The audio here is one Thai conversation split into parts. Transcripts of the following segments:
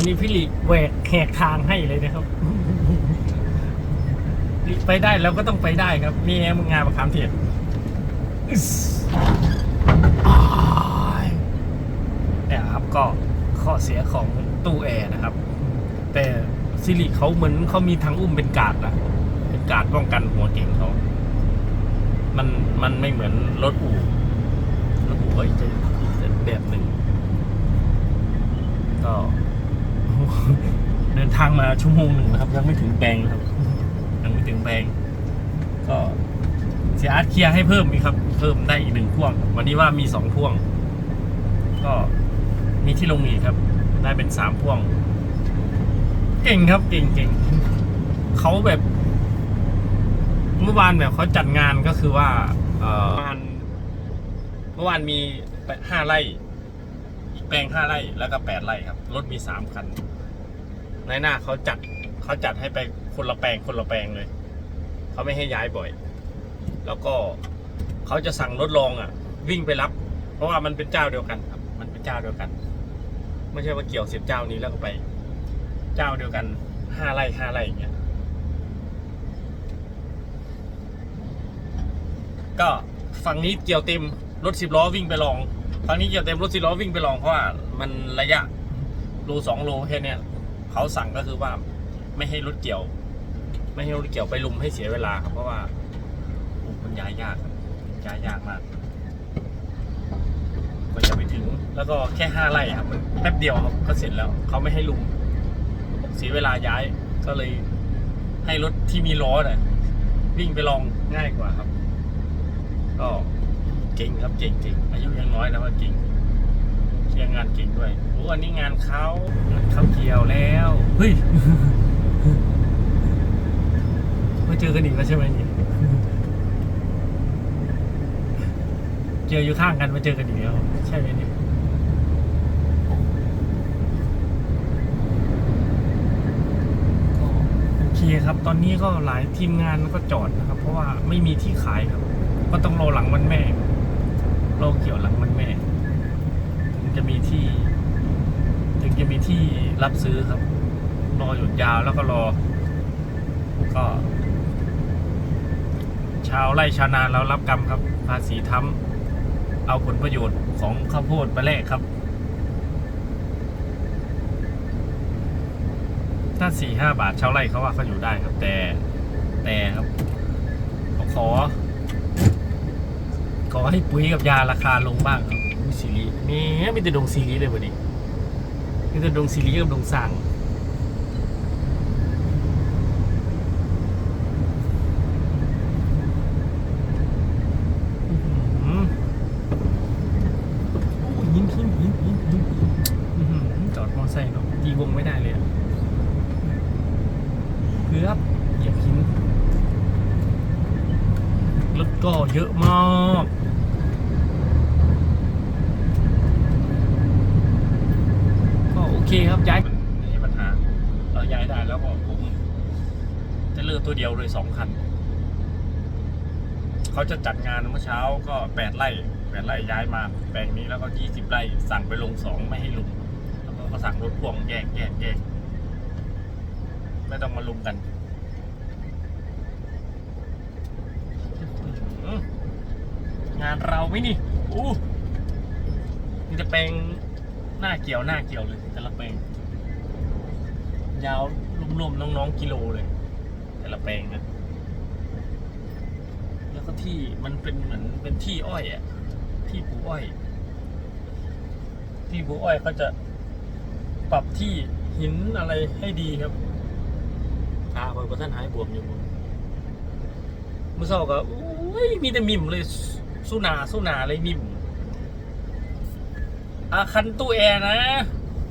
วันนี้พี่หลีแหวกแหกทางให้เลยนะครับหลีไปได้เราก็ต้องไปได้ครับ นี่ไงมึงงานประคามเทียนอึ๊สอ้ายเนี่ยครับก็ข้อเสียของตู้แอร์นะครับ แต่ซิริเขาเหมือนเขามีทางอุ้มเป็นกาดนะเป็นกาดป้องกันหัวเก่งเขา มันมันไม่เหมือนรถอู่รถอู่ก็จะอีกแบบหนึ่งก็ เดินทางมาชั่วโมงหนึ่งนะครับ ยังไม่ถึงแปลงครับ ยังไม่ถึงแปลงก็เสียอาร์ตเคลียร์ให้เพิ่มอีกครับ เพิ่มได้อีกหนึ่งพ่วง วันนี้ว่ามีสองพ่วง ก็มีที่ลงอีกครับ ได้เป็นสามพ่วง เก่งครับเก่งเก่งเขาแบบเมื่อวานแบบเขาจัดงานก็คือว่าเอ่อเมื่อวานเมื่อวานมีห้าไร่แปลงห้าไร่แล้วก็แปดไร่ครับ รถมีสามคัน ในหน้าเขาจัดเขาจัดให้ไปคนละแปลงคนละแปลงเลย เขาไม่ให้ย้ายบ่อย แล้วก็เขาจะสั่งรถรองอะ วิ่งไปรับ เพราะว่ามันเป็นเจ้าเดียวกันครับ มันเป็นเจ้าเดียวกัน ไม่ใช่ว่าเกี่ยวเสียบเจ้านี้แล้วก็ไป เจ้าเดียวกันห้าไร่ห้าไร่อย่างเงี้ยก็ฝั่งนี้เกี่ยวเต็มรถสิบล้อวิ่งไปลองฝั่งนี้เกี่ยวเต็มรถสิบล้อวิ่งไปลองเพราะว่ามันระยะโลสองโลแค่เนี้ย เขาสั่งก็คือว่าไม่ให้รถเกี่ยว ไม่ให้รถเกี่ยวไปลุมให้เสียเวลาครับเพราะว่าอ้มันย้ายยากย้ายยากมากกว่าจะไปถึง แล้วก็แค่ห้าไร่ครับมันแป๊บเดียวครับก็เสร็จแล้วเขาไม่ให้ลุมเสียเวลาย้ายก็เลยให้รถที่มีล้อน่ะวิ่งไปลองง่ายกว่าครับ ก็เก่งครับเก่งเก่งอายุยังน้อยนะว่าเก่งานเก่งด้วยโอ้อันนี้งานเขาเขาเกี่ยวแล้ว เฮ้ยมาเจอกันอีกแล้วใช่ไหมเนี่ยเจออยู่ข้างกันมาเจอกันอีกแล้วใช่ไหมเนี่ยก็โอเคครับ ตอนนี้ก็หลายทีมงานก็จอดนะครับ เพราะว่าไม่มีที่ขายครับ ก็ต้องรอหลังวันแม่รอเกี่ยวหลังวันแม่ จะมีที่ ถึงจะมีที่รับซื้อครับ รอหยุดยาวแล้วก็รอ ก็ชาวไร่ชาวนาเรารับกรรมครับ ภาษีทำเอาผลประโยชน์ของข้าวโพดไปแลกครับถ้าสี่ห้าบาทชาวไร่เขาว่าเขาอยู่ได้ครับ แต่แต่ครับขอ ขอให้ปุ๋ยกับยาราคาลงบ้างครับ นี่มีแต่ดงซีรีส์เลยวันนี้มีแต่ดงซีรีส์กับดงสังอื้อหือโอ้ยหินหินหินหินหินอื้อหือจอดมอไซค์เนาะตีวงไม่ได้เลยเกือบเหยียบหินรถก็เยอะมาก เคครับย้ายไม่ใช่ปัญหาเราย้ายได้แล้วก็ผมจะเลือกตัวเดียวเลยสองคันเขาจะจัดงานเมื่อเช้าก็แปดไร่แปดไร่ย้ายมาแปลงนี้แล้วก็ยี่สิบไร่สั่งไปลงสองไม่ให้ลุมแล้วก็สั่งรถพ่วงแยกแยกแยกไม่ต้องมาลุมกันงานเราไหมนี่อู้มันจะแปลง หน้าเกี่ยวหน้าเกี่ยวเลยแต่ละแปลง ยาวรวมๆน้องๆกิโลเลย แต่ละแปลงนะแล้วก็ที่มันเป็นเหมือนเป็นที่อ้อยอะที่ปลูกอ้อย ที่ปลูกอ้อยเขาจะปรับที่หินอะไรให้ดีครับตาคอยประท่านหายบวมอยู่บนเมื่อเช้าก็อุ้ยมีแต่มิมเลยสสู้หนาสู้หนาเลยมิม อาคันตู้แอร์นะ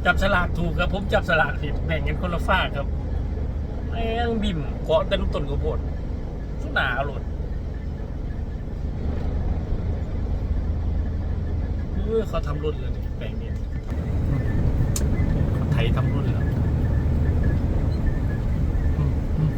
จับสลากถูกครับ ผมจับสลากผิดแบ่งกันคนละฝากครับแม่งบิมเกาะเต็มต้นกระโพดสู้หนาเอาโหลดเออเขาทำรุ่นเลยนี่แบ่งเนี่ยเขาไทยทำรุ่นแล้วอืมอืม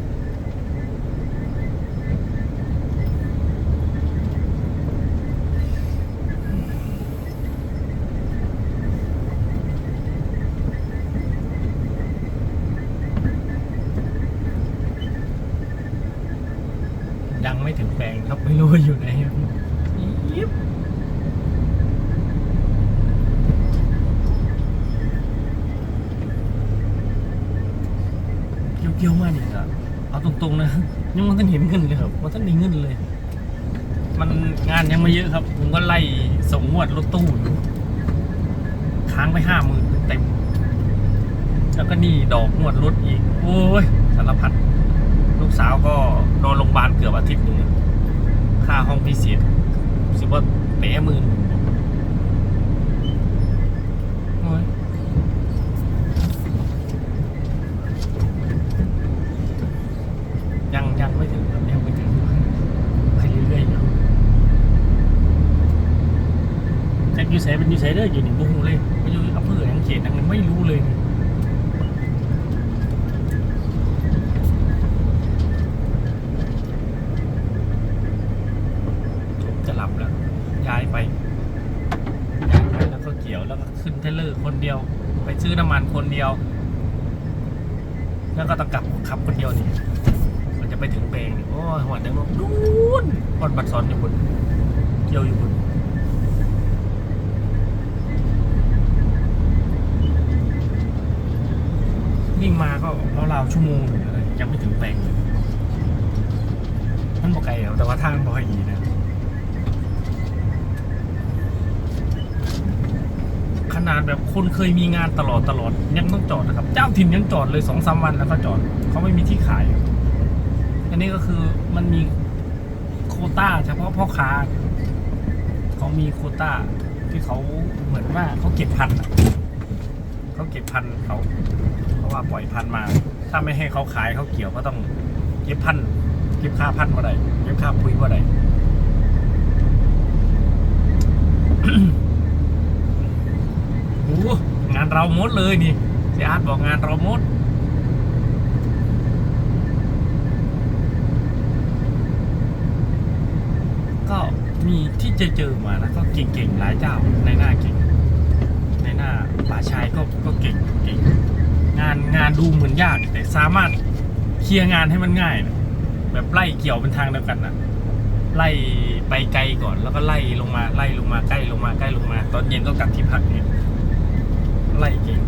ไม่ถึงแปลงครับ ไม่รู้ว่าอยู่ไหนยิบเกี่ยวๆมากเนี่ยครับเอาตรงๆนะยังมันต้องเห็นเงินเลยครับมันต้องมีเงินเลย มันงานยังไม่เยอะครับ ผมก็ไล่ส่งงวดรถตู้อยู่ค้างไปห้าหมื่นเต็ม แล้วก็นี่ดอกงวดรถอีก โอ้ยสารพัด ลูกสาวก็นอนโรงพยาบาลเกือบอาทิตย์นึง ค่าห้องพิเศษสิว่าแปะหมื่นโอ้ยยังยังไม่ถึงครับยังไม่ถึงไปเรื่อยๆอยู่แจ็คยูเซเป็นยูเซเดอร์อยู่หนึ่งบุ้งเลยไม่อยู่อำเภอยังเขตยังไม่รู้เลย ขึ้นเทเลอร์คนเดียว ไปซื้อน้ำมันคนเดียว แล้วก็ต้องกลับขับคนเดียวนี่มันจะไปถึงเบงโอ้หัวจังนู้นนู่นบนบัตรซอนอยู่บนเกี่ยวอยู่บนวิ่งมาก็ราวๆชั่วโมงหนึ่งอะไรยังไม่ถึงแปลงมันบอกไกลหรอกแต่ว่าทางมันบอกให้ดีนะ ขนาดแบบคนเคยมีงานตลอดตลอดยังต้องจอดนะครับ เจ้าถิ่นยังจอดเลยสองสามวันแล้วก็จอดเขาไม่มีที่ขาย อันนี้ก็คือมันมีโคต้าเฉพาะพ่อค้าเขามีโคต้าที่เขาเหมือนว่าเขาเก็บพันเขาเก็บพันเขาเพราะว่าปล่อยพันมา ถ้าไม่ให้เขาขายเขาเกี่ยวก็ต้องเก็บพันเก็บค่าพันมาได้เก็บค่าปุ๋ยมาได้โอ้โหงาน เราหมดเลยนี่เสียอาร์ตบอกงานเราหมดก็มีที่เจอเจอมานะก็เก่งๆหลายเจ้าในหน้าเก่ง ในหน้าป่าชายก็ก็เก่งเก่งงานงานดูเหมือนยากแต่สามารถเคลียร์งานให้มันง่ายนะแบบไล่เกี่ยวเป็นทางเดียวกันนะไล่ไปไกลก่อนแล้วก็ไล่ลงมาไล่ลงมาใกล้ลงมาใกล้ลงมา ตอนเย็นก็กลับที่พักเนี่ย ไล่เก่ง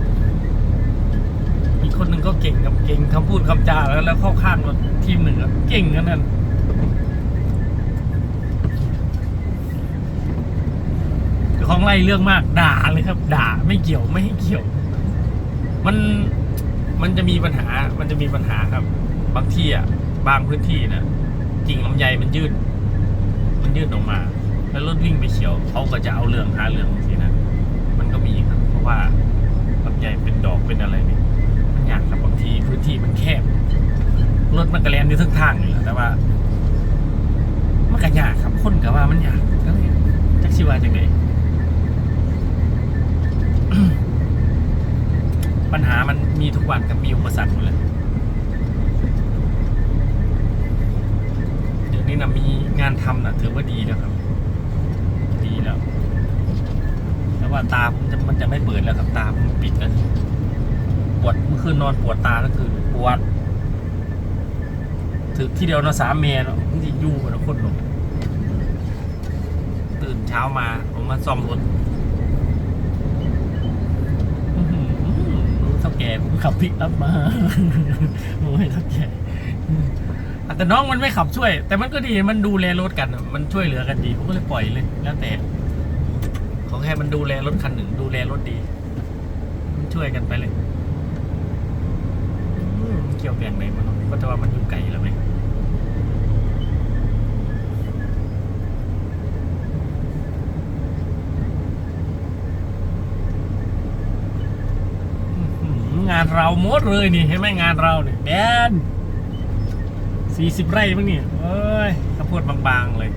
มีคนหนึ่งก็เก่งกับเก่งคำพูดคำจาแล้วแล้วเข้าข้างกับทีมหนึ่งอเก่งกันนั่นของไล่เรื่องมากด่าเลยครับ ด่าไม่เกี่ยวไม่ให้เกี่ยว มันมันจะมีปัญหา มันจะมีปัญหาครับ บางที่อะ บางพื้นที่นะกิ่งลำไยมันยืด มันยืดออกมา แล้วรถวิ่งไปเฉียวเขาก็จะเอาเรื่องหาเรื่องทีนะ มันก็มีครับ เพราะว่า ลำไยเป็นดอกเป็นอะไรนี่มันยากครับบางทีพื้นที่มันแคบรถมันกระแลนอยู่ทั้งทางเลยแต่ว่ามันก็ยากครับคนก็ว่ามันยากก็เลยจักชิว่าจังไงปัญหามันมีทุกวันกับมีอุปสรรคหมดเลยเดี๋ยวนี้นะมีงานทำนะถือว่าดีแล้วครับ ดีแล้ว แต่ ว่าตาผมจะมันจะไม่เปิดแล้วครับตาผมปิดแล้วปวดเมื่อคืนนอนปวดตาแล้วคือปวดถึงที่เดียวนะสามเมรนาะมันจะยู่กันคนหลงตื่นเช้ามาผมมาซ่อมรถอื้อหือเท่าแก่ผมขับพิกอัพมาโอ้ยเท่าแก่แต่น้องมันไม่ขับช่วย แต่มันก็ดีมันดูแลรถกัน มันช่วยเหลือกันดีผมก็เลยปล่อยเลย แล้วแต่ ขอแค่มันดูแลรถคันหนึ่ง ดูแลรถดี มันช่วยกันไปเลยเกี่ยวแปลงไหนมันเนาะก็จะว่ามันอยู่ไกลแล้วไหรือหืองานเราหมดเลยนี่เห็นไหมงานเราเนี่ยแบนสี่สิบไร่มั้งเนี่ยเอ้ยข้าวโพดบางๆเลย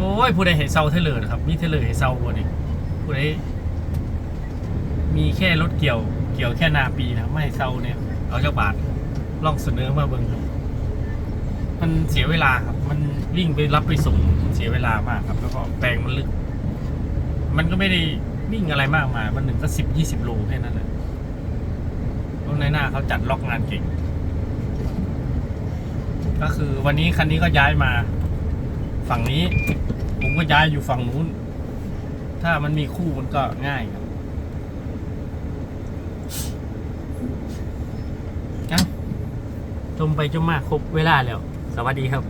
โอ้ยผู้ใดเห็นเซาเทเลอร์นะครับ มีเทเลอร์เห็นเซาบ่นี่ผู้ใดมีแค่รถเกี่ยว เกี่ยวแค่นาปีนะไม่ให้เซาเนี่ย เอาเจ้าบาทลองเสนอมาเบิ่งครับมันเสียเวลาครับ มันวิ่งไปรับไปส่งเสียเวลามากครับ แล้วก็แปลงมันลึก มันก็ไม่ได้วิ่งอะไรมากมาย มันหนึ่งก็สิบยี่สิบโลแค่นั้นแหละในหน้าเขาจัดล็อกงานเก่ง ก็คือวันนี้คันนี้ก็ย้ายมา ฝั่งนี้ ผมก็ย้ายอยู่ฝั่งนู้น ถ้ามันมีคู่มันก็ง่ายครับจมไปจมมาครบเวลาแล้ว สวัสดีครับ